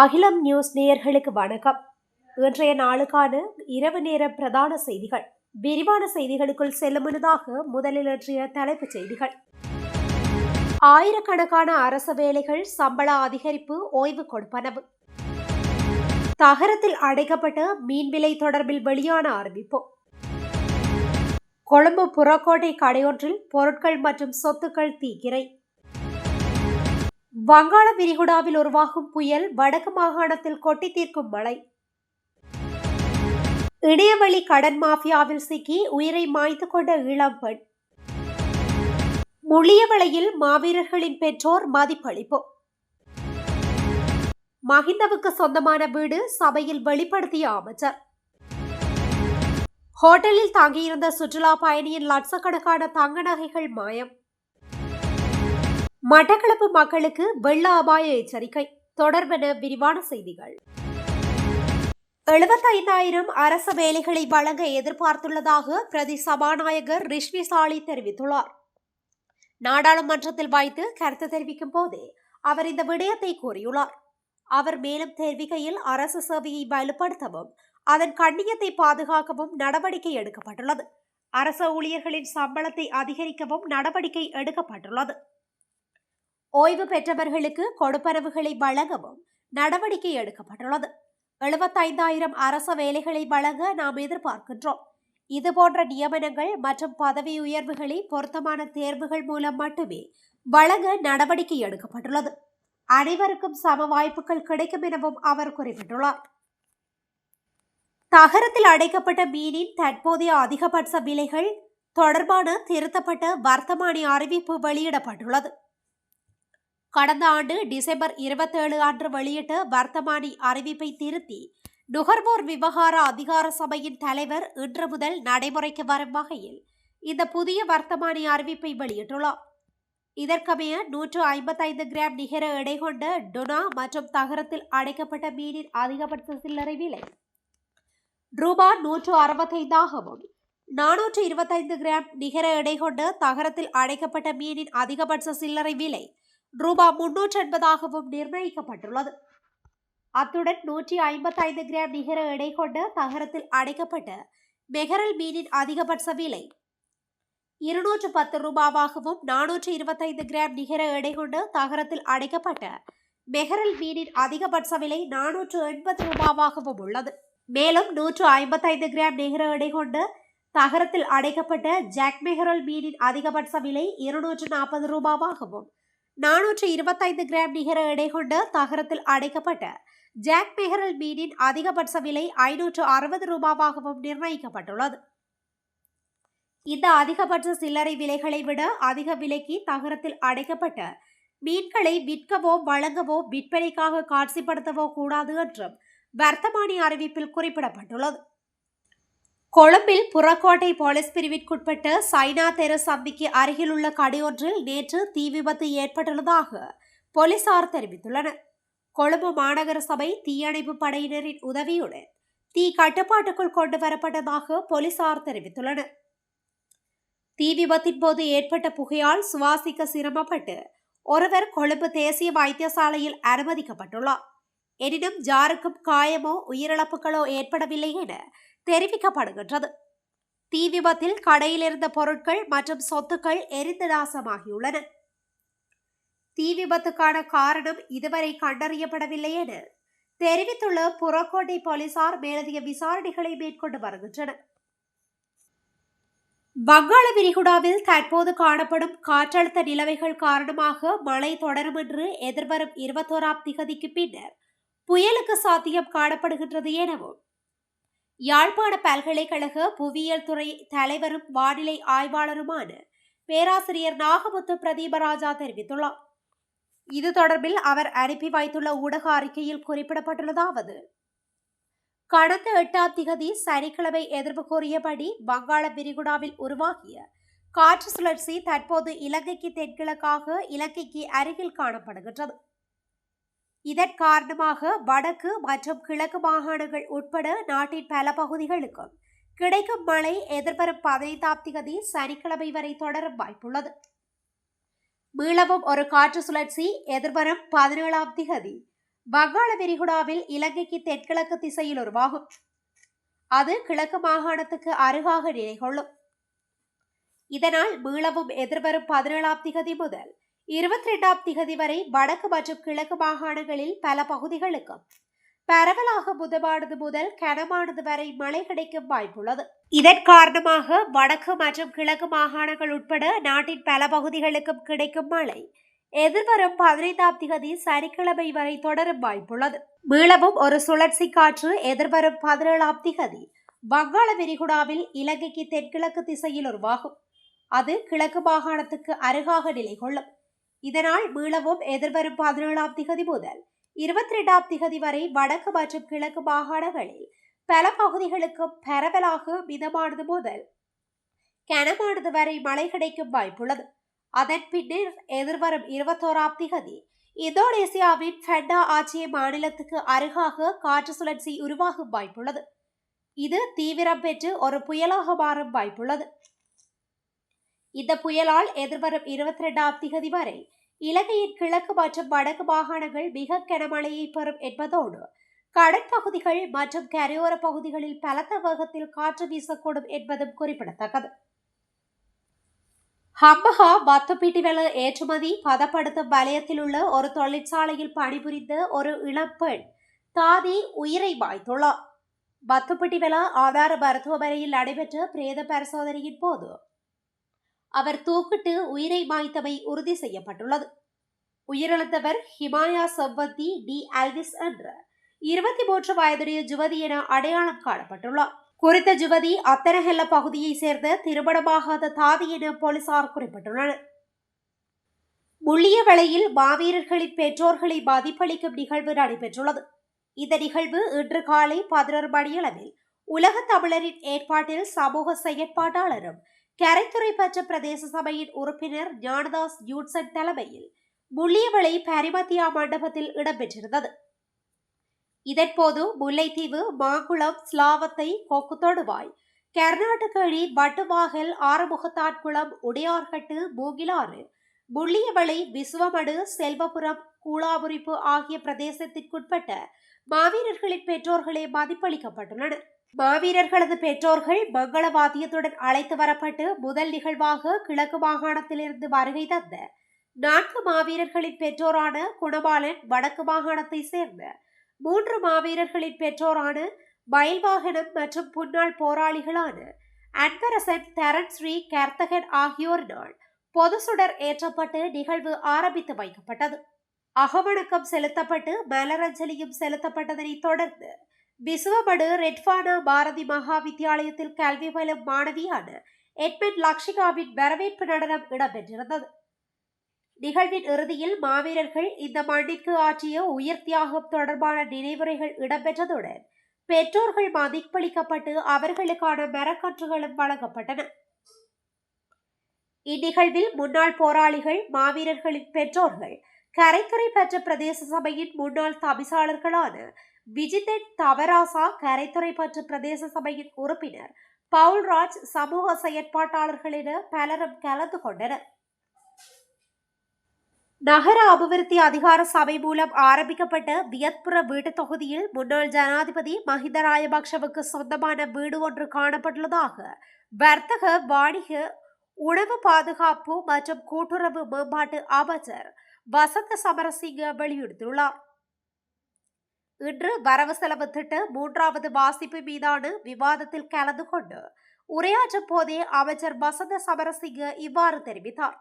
அகிலம் நியூஸ் நேயர்களுக்கு வணக்கம். இன்றைய நாளுக்கான இரவு நேர பிரதான செய்திகள். விரிவான செய்திகளுக்குள் செல்லும் முன்னதாக முதலில் இன்றைய தலைப்புச் செய்திகள். ஆயிரக்கணக்கான அரச வேலைகள் சம்பள அதிகரிப்பு ஓய்வு கொடுப்பனவு. தகரத்தில் அடைக்கப்பட்ட மீன் விலை தொடர்பில் வெளியான அறிவிப்பு. கொழும்பு புறக்கோட்டை கடையொன்றில் பொருட்கள் மற்றும் சொத்துக்கள் தீக்கிரை. வங்காள விரிகுடாவில் உருவாகும் புயல் வடக்கு மாகாணத்தில் கொட்டி தீர்க்கும் மழை. இணையவழி கடன் மாஃபியாவில் சிக்கி உயிரை மாய்த்து கொண்ட இளம் பெண். முள்ளியவளையில் மாவீரர்களின் பெற்றோர் மதிப்பளிப்பு. மஹிந்தவுக்கு சொந்தமான வீடு சபையில் வெளிப்படுத்திய அமைச்சர். ஹோட்டலில் தங்கியிருந்த சுற்றுலா பயணியின் லட்சக்கணக்கான தங்க நகைகள் மாயம். மட்டக்களப்பு மக்களுக்கு வெள்ள அபாய எச்சரிக்கை. தொடர்பென விரிவான செய்திகள். எழுபத்தைந்தாயிரம் அரச வேலைகளை வழங்க எதிர்பார்த்துள்ளதாக பிரதி சபாநாயகர் ரிஷ்வி சாலி தெரிவித்துள்ளார். நாடாளுமன்றத்தில் வைத்து கருத்து தெரிவிக்கும் போதே அவர் இந்த விடயத்தை கூறியுள்ளார். அவர் மேலும் தெரிவிக்கையில் அரசு சேவையை வலுப்படுத்தவும் அதன் கண்ணியத்தை பாதுகாக்கவும் நடவடிக்கை எடுக்கப்பட்டுள்ளது. அரச ஊழியர்களின் சம்பளத்தை அதிகரிக்கவும் நடவடிக்கை எடுக்கப்பட்டுள்ளது. ஓய்வு பெற்றவர்களுக்கு கொடுப்பரவுகளை வழங்கவும் நடவடிக்கை எடுக்கப்பட்டுள்ளது. எழுபத்தைந்தாயிரம் அரச வேலைகளை வழங்க நாம் எதிர்பார்க்கின்றோம். இதுபோன்ற நியமனங்கள் மற்றும் பதவி உயர்வுகளை பொருத்தமான தேர்வுகள் மூலம் மட்டுமே வழங்க நடவடிக்கை எடுக்கப்பட்டுள்ளது. அனைவருக்கும் சம வாய்ப்புகள் கிடைக்கும் எனவும் அவர் குறிப்பிட்டுள்ளார். தகரத்தில் அடைக்கப்பட்ட மீனின் தற்போதைய அதிகபட்ச விலைகள் தொடர்பான திருத்தப்பட்ட வர்த்தமானி அறிவிப்பு வெளியிடப்பட்டுள்ளது. கடந்த ஆண்டு டிசம்பர் இருபத்தேழு அன்று வெளியிட்ட வர்த்தமானி அறிவிப்பை திருத்தி நுகர்வோர் விவகார அதிகார சபையின் தலைவர் இன்று முதல் நடைமுறைக்கு வரும் வகையில் இந்த புதிய வர்த்தமானி அறிவிப்பை வெளியிட்டுள்ளார். இதற்கமைய நூற்று ஐம்பத்தைந்து கிராம் நிகர எடை கொண்ட டுனா மற்றும் தகரத்தில் அடைக்கப்பட்ட மீனின் அதிகபட்ச சில்லறை விலை ரூபா நூற்று அறுபத்தைந்தாகவும் நானூற்று இருபத்தைந்து கிராம் நிகர எடை கொண்ட தகரத்தில் அடைக்கப்பட்ட மீனின் அதிகபட்ச சில்லறை விலை ரூபா முன்னூற்றி எண்பதாகவும் நிர்ணயிக்கப்பட்டுள்ளது. அத்துடன் நூற்றி ஐம்பத்தைந்து கிராம் நிகர எடை கொண்ட தகரத்தில் அடைக்கப்பட்ட மெகரல் மீனின் அதிகபட்ச விலை இருநூற்று பத்து ரூபாவாகவும் நானூற்று இருபத்தைந்து கிராம் நிகர எடை கொண்ட தகரத்தில் அடைக்கப்பட்ட மெஹரல் மீனின் அதிகபட்ச விலை நானூற்று எண்பது ரூபாவாகவும் உள்ளது. மேலும் நூற்று ஐம்பத்தைந்து கிராம் நிகர எடை கொண்ட தகரத்தில் அடைக்கப்பட்ட ஜாக் மெஹரல் மீனின் அதிகபட்ச விலை இருநூற்று நாற்பது ரூபாவாகவும் நானூற்று இருபத்தைந்து கிராம் நிகர எடை கொண்ட தகரத்தில் அடைக்கப்பட்ட ஜாக் மெஹரல் மீனின் அதிகபட்ச விலை ஐநூற்று அறுபது ரூபாவாகவும் நிர்ணயிக்கப்பட்டுள்ளது. இந்த அதிகபட்ச சில்லறை விலைகளை விட அதிக விலைக்கு தகரத்தில் அடைக்கப்பட்ட மீன்களை விற்கவோ வழங்கவோ விற்பனைக்காக காட்சிப்படுத்தவோ கூடாது என்றும் வர்த்தமானி அறிவிப்பில் குறிப்பிடப்பட்டுள்ளது. கொழும்பில் புறக்கோட்டை போலீஸ் பிரிவிற்குட்பட்ட சைனா தெரு சந்திக்கு அருகிலுள்ள கடையொன்றில் நேற்று தீ விபத்து ஏற்பட்டுள்ளதாக போலீசார் தெரிவித்துள்ளனர். கொழும்பு மாநகர சபை தீயணைப்பு படையினரின் உதவியுடன் தீ கட்டுப்பாட்டுக்குள் கொண்டு வரப்பட்டதாக போலீசார் தெரிவித்துள்ளனர். தீ விபத்தின் போது ஏற்பட்ட புகையால் சுவாசிக்க சிரமப்பட்டு ஒருவர் கொழும்பு தேசிய வைத்தியசாலையில் அனுமதிக்கப்பட்டுள்ளார். எனினும் யாருக்கும் காயமோ உயிரிழப்புகளோ ஏற்படவில்லை என தெரிவிக்கப்படுகின்றது. தீ விபத்தில் கடையில் இருந்த பொருட்கள் மற்றும் சொத்துக்கள் எரிந்து நாசமாகியுள்ளன. தீ விபத்துக்கான காரணம் இதுவரை கண்டறியப்படவில்லை என தெரிவித்துள்ள புறக்கோட்டை போலீசார் மேலதிக விசாரணைகளை மேற்கொண்டு வருகின்றனர். வங்காள விரிகுடாவில் தற்போது காணப்படும் காற்றழுத்த நிலவைகள் காரணமாக மழை தொடரும் என்று எதிர்வரும் இருபத்தோராம் திகதிக்கு பின்னர் புயலுக்கு சாத்தியம் காணப்படுகின்றது எனவும். யாழ்ப்பாண பல்கலைக்கழக புவியியல் துறை தலைவரும் வானிலை ஆய்வாளருமான பேராசிரியர் நாகமுத்து பிரதீபராஜா தெரிவித்துள்ளார். இது தொடர்பில் அவர் அனுப்பி வைத்துள்ள ஊடக அறிக்கையில் குறிப்பிடப்பட்டுள்ளதாவது கடந்த எட்டாம் திகதி சனிக்கிழமை எதிர்ப்பு கூறியபடி வங்காள விரிகுடாவில் உருவாகிய காற்று சுழற்சி தற்போது இலங்கைக்கு தென்கிழக்காக இலங்கைக்கு அருகில் காணப்படுகின்றது. இதன் காரணமாக வடக்கு மற்றும் கிழக்கு மாகாணங்கள் உட்பட நாட்டின் பல பகுதிகளுக்கும் கிடைக்கும் மழை எதிர்வரும் பதினைந்தாம் திகதி சனிக்கிழமை வரை தொடரும் வாய்ப்புள்ளது. மீளவும் ஒரு காற்று சுழற்சி எதிர்வரும் பதினேழாம் திகதி வங்காள விரிகுடாவில் இலங்கைக்கு தென்கிழக்கு திசையில் உருவாகும். அது கிழக்கு மாகாணத்துக்கு அருகாக நிலை கொள்ளும் இதனால் மீளவும் எதிர்வரும் பதினேழாம் திகதி முதல் இருபத்தி ரெண்டாம் திகதி வரை வடக்கு மற்றும் கிழக்கு மாகாணங்களில் பல பகுதிகளுக்கும் பரவலாக புதமானது முதல் கனமானது வரை மழை கிடைக்கும் வாய்ப்புள்ளது. இதன் காரணமாக வடக்கு மற்றும் கிழக்கு மாகாணங்கள் உட்பட நாட்டின் பல பகுதிகளுக்கும் கிடைக்கும் மழை எதிர்வரும் பதினைந்தாம் திகதி சனிக்கிழமை வரை தொடரும் வாய்ப்புள்ளது. மீளவும் ஒரு சுழற்சி காற்று எதிர்வரும் பதினேழாம் திகதி வங்காள விரிகுடாவில் இலங்கைக்கு தென்கிழக்கு திசையில் உருவாகும். அது கிழக்கு மாகாணத்துக்கு அருகாக நிலை கொள்ளும் இதனால் மீளவும் எதிர்வரும் பதினேழாம் திகதி முதல் இருபத்தி ரெண்டாம் திகதி வரை வடக்கு மற்றும் கிழக்கு மாகாணங்களில் பல பகுதிகளுக்கு பரவலாக மிதமானது முதல் கனமானது வரை மழை கிடைக்கும் வாய்ப்புள்ளது. அதன் பின்னர் எதிர்வரும் இருபத்தோராம் திகதி இந்தோனேசியாவின் ஃபெண்டா ஆட்சிய மாநிலத்துக்கு அருகாக காற்று சுழற்சி உருவாகும் வாய்ப்புள்ளது. இது தீவிரம் பெற்று ஒரு புயலாக மாறும் வாய்ப்புள்ளது. இந்த புயலால் எதிர்வரும் இருபத்தி ரெண்டாம் திகதி வரை இலங்கையின் கிழக்கு மற்றும் வடக்கு மாகாணங்கள் மிக கனமழையை பெறும் என்பதோடு கடற்பகுதிகள் மற்றும் கரையோர பகுதிகளில் பலத்த வேகத்தில் காற்று வீசக்கூடும் என்பதும் குறிப்பிடத்தக்கது. ஹம்பஹா பத்துப்பிட்டிவெள ஏற்றுமதி பதப்படுத்தும் வலயத்தில் உள்ள ஒரு தொழிற்சாலையில் பணிபுரிந்த ஒரு இளம்பெண் தாதி உயிரை மாய்த்துள்ளார். பத்துப்பிட்டிவெள ஆதார மருத்துவமனையில் நடைபெற்ற பிரேத பரிசோதனையின் போது அவர் தூக்கிட்டு உயிரை மாய்த்தமை உறுதி செய்யப்பட்டுள்ளது. உயிரிழந்தவர் ஹிமாயா சவ்வந்தி டி ஆல்விஸ் என்ற இருபத்தி மூன்று வயதுடைய ஜுவதி என அடையாளம் காணப்பட்டுள்ளார். குறித்த ஜுவதி அத்தனஹெல்ல பகுதியை சேர்ந்த திருமணமாகாத தாதி என போலீசார் குறிப்பிட்டுள்ளனர். முள்ளியவளையில் மாவீரர்களின் பெற்றோர்களை மதிப்பளிக்கும் நிகழ்வு நடைபெற்றுள்ளது. இந்த நிகழ்வு இன்று காலை பதினொரு மணியளவில் உலக தமிழரின் ஏற்பாட்டில் சமூக செயற்பாட்டாளரும் கரைத்துறை பற்ற பிரதேச சபையின் உறுப்பினர் ஞானதாஸ் யூட்சன் தலைமையில் முள்ளியவளை பரிமத்தியா மண்டபத்தில் இடம்பெற்றிருந்தது. இதன்போது முல்லைத்தீவு மாங்குளம் ஸ்லாவத்தை கொக்குத்தொடுவாய் கர்நாடகழி வட்டுவாகல் ஆறுமுகத்தாட்குளம் உடையார்கட்டு மூங்கிலாறு முள்ளியவளை விசுவமடு செல்வபுரம் கூழாபுரிப்பு ஆகிய பிரதேசத்திற்குட்பட்ட மாவீரர்களின் பெற்றோர்களே மதிப்பளிக்கப்பட்டுள்ளனர். மாவீரர்களது பெற்றோர்கள் மங்கள வாத்தியத்துடன் அழைத்து வரப்பட்டு முதல் நிகழ்வாக கிழக்கு மாகாணத்திலிருந்து வருகை தந்த நான்கு மாவீரர்களின் பெற்றோரான குணபாலன் வடக்கு மாகாணத்தை சேர்ந்த மூன்று மாவீரர்களின் பெற்றோரான மயில்வாகனம் மற்றும் முன்னாள் போராளிகளான அன்பரசன் தரன் ஸ்ரீ கர்த்தகன் ஆகியோரினால் பொது சுடர் ஏற்றப்பட்டு நிகழ்வு ஆரம்பித்து வைக்கப்பட்டது. அகவணக்கம் செலுத்தப்பட்டு மலரஞ்சலியும் செலுத்தப்பட்டதனைத் தொடர்ந்து விசுவமடு ரெட்பானா பாரதி மகா வித்தியாலயத்தில் கல்வி பயிலும் மாணவியான எட்மன் லக்ஷிகாவின் வரவேற்பு நடனம் இடம்பெற்றிருந்தது நிகழ்வின் இறுதியில் மாவீரர்கள் இந்த மண்ணிற்கு ஆற்றிய உயிர் தியாகம் தொடர்பான நினைவுரைகள் இடம்பெற்றதுடன் பெற்றோர்கள் மதிப்பளிக்கப்பட்டு அவர்களுக்கான மரக்கன்றுகளும் வழங்கப்பட்டன இந்நிகழ்வில் முன்னாள் போராளிகள் மாவீரர்களின் பெற்றோர்கள் கரைத்துறை பெற்ற பிரதேச சபையின் முன்னாள் தவிசாளர்களான விஜிதன் தவராசா கரைத்துறை பற்று பிரதேச சபையின் உறுப்பினர் பவுல்ராஜ் சமூக செயற்பாட்டாளர்கள் என பலரும் கலந்து கொண்டனர். நகர அபிவிருத்தி அதிகார சபை மூலம் ஆரம்பிக்கப்பட்ட வியத்புர வீட்டு தொகுதியில் முன்னாள் ஜனாதிபதி மஹிந்த ராயபக்ஷவுக்கு சொந்தமான வீடு ஒன்று காணப்பட்டுள்ளதாக வர்த்தக வாணிக உணவு பாதுகாப்பு மற்றும் கூட்டுறவு மேம்பாட்டு அமைச்சர் வசந்த சமரசிங்க வெளியிட்டுள்ளார். இன்று வரவு செலவு திட்ட மூன்றாவது வாசிப்பு மீதான விவாதத்தில் கலந்து கொண்டு உரையாற்றும் போதே அமைச்சர் வசந்த சமரசிங்க இவ்வாறு தெரிவித்தார்.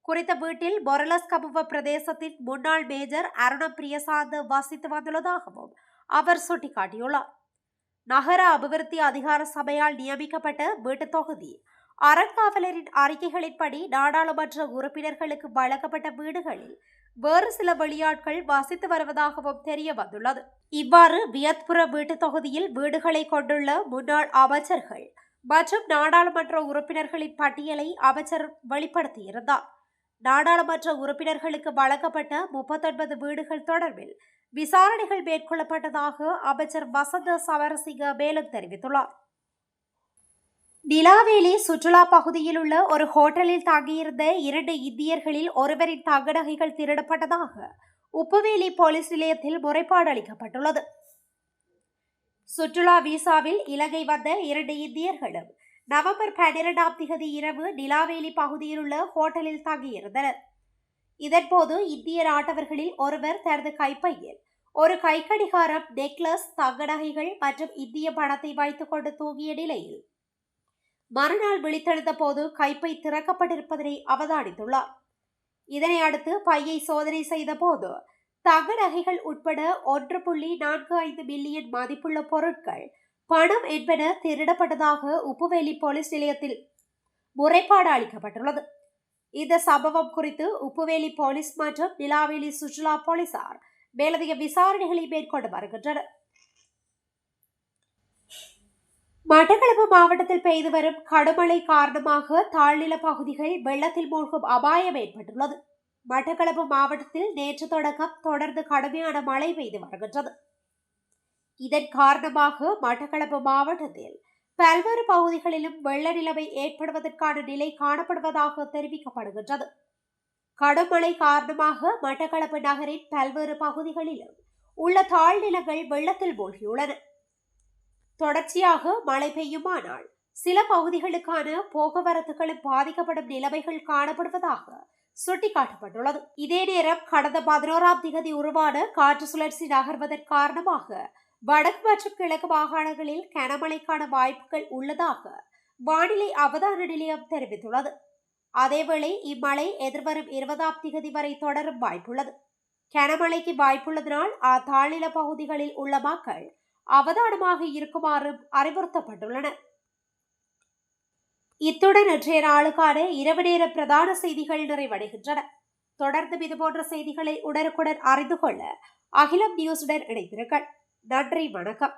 குறித்த வீட்டில் மொரலஸ் கபுவ பிரதேசத்தின் முன்னாள் மேஜர் அருண பிரியசாந்த் வசித்து வந்துள்ளதாகவும் அவர் சுட்டிக்காட்டியுள்ளார். நகர அபிவிருத்தி அதிகார சபையால் நியமிக்கப்பட்ட வீட்டுத் தொகுதி அறங்காவலரின் அறிக்கைகளின்படி நாடாளுமன்ற உறுப்பினர்களுக்கு வழங்கப்பட்ட வீடுகளில் வேறு சில வெளியாட்கள் வசித்து வருவதாகவும் தெரிய வந்துள்ளது. இவ்வாறு வியத்புர வீட்டு தொகுதியில் வீடுகளை கொண்டுள்ள முன்னாள் அமைச்சர்கள் மற்றும் நாடாளுமன்ற உறுப்பினர்களின் பட்டியலை அமைச்சர் வெளிப்படுத்தியிருந்தார். நாடாளுமன்ற உறுப்பினர்களுக்கு வழங்கப்பட்ட முப்பத்தொன்பது வீடுகள் தொடர்பில் விசாரணைகள் மேற்கொள்ளப்பட்டதாக அமைச்சர் வசந்த சமரசிங்க மேலும் தெரிவித்துள்ளார். நிலாவேலி சுற்றுலா பகுதியில் உள்ள ஒரு ஹோட்டலில் தங்கியிருந்த இரண்டு இந்தியர்களில் ஒருவரின் தங்க நகைகள் திருடப்பட்டதாக உப்புவேலி போலீஸ் நிலையத்தில் முறைப்பாடு அளிக்கப்பட்டுள்ளது. சுற்றுலா விசாவில் இலங்கை வந்த இரண்டு இந்தியர்களும் நவம்பர் பன்னிரெண்டாம் திகதி இரவு நிலாவேலி பகுதியில் உள்ள ஹோட்டலில் தங்கியிருந்தனர். இதன்போது இந்திய நாட்டவர்களில் ஒருவர் தனது கைப்பையில் ஒரு கைக்கடிகாரம் நெக்லஸ் தங்க நகைகள் மற்றும் இந்திய பணத்தை வைத்துக்கொண்டு தூங்கிய நிலையில் மறுநாள் விழித்தெழுந்த போது கைப்பை திறக்கப்பட்டிருப்பதனை அவதானித்துள்ளார். இதனை அடுத்து பையை சோதனை செய்த போது தங்க நகைகள் உட்பட ஒன்று புள்ளி நான்கு ஐந்து மில்லியன் மதிப்புள்ள பொருட்கள் பணம் என்பன திருடப்பட்டதாக உப்புவேலி போலீஸ் நிலையத்தில் முறைப்பாடு அளிக்கப்பட்டுள்ளது. இந்த சம்பவம் குறித்து உப்புவேலி போலீஸ் மற்றும் நிலாவேலி சுற்றுலா போலீசார் மேலதிக விசாரணைகளை மேற்கொண்டு வருகின்றனர். மட்டக்களப்பு மாவட்டத்தில் பெய்து வரும் கடுமழை காரணமாக தாழ்நில பகுதிகள் வெள்ளத்தில் மூழ்கும் அபாயம் ஏற்பட்டுள்ளது. மட்டக்களப்பு மாவட்டத்தில் நேற்று தொடக்கம் தொடர்ந்து கடுமையான மழை பெய்து வருகின்றது. இதன் காரணமாக மட்டக்களப்பு மாவட்டத்தில் பல்வேறு பகுதிகளிலும் வெள்ள நிலைமை ஏற்படுவதற்கான நிலை காணப்படுவதாக தெரிவிக்கப்படுகின்றது. கடுமழை காரணமாக மட்டக்களப்பு நகரின் பல்வேறு பகுதிகளிலும் உள்ள தாழ்நிலங்கள் வெள்ளத்தில் மூழ்கியுள்ளன. தொடர்ச்சியாக மழை பெய்யுமானால் சில பகுதிகளுக்கான போக்குவரத்துகளும் பாதிக்கப்படும் நிலைமைகள் காணப்படுவதாக சுட்டிக்காட்டப்பட்டுள்ளது. இதே நேரம் கடந்த பதினோராம் திகதி உருவான காற்று சுழற்சி நகர்வதன் காரணமாக வடக்கு மற்றும் கிழக்கு மாகாணங்களில் கனமழைக்கான வாய்ப்புகள் உள்ளதாக வானிலை அவதான நிலையம் தெரிவித்துள்ளது. அதேவேளை இம்மழை எதிர்வரும் இருபதாம் திகதி வரை தொடரும் வாய்ப்புள்ளது. கனமழைக்கு வாய்ப்புள்ளதனால் அத்தாழ்நில பகுதிகளில் உள்ள மக்கள் அவதானமாக இருக்குமாறு அறிவுறுத்தப்பட்டுள்ளனர் இத்துடன் இன்றைய நாளுக்கான இரவு நேர பிரதான செய்திகள் நிறைவடைகின்றன. தொடர்ந்து இதுபோன்ற செய்திகளை உடனுக்குடன் அறிந்து கொள்ள அகிலம் நியூஸுடன் இணைந்திருங்கள். நன்றி வணக்கம்.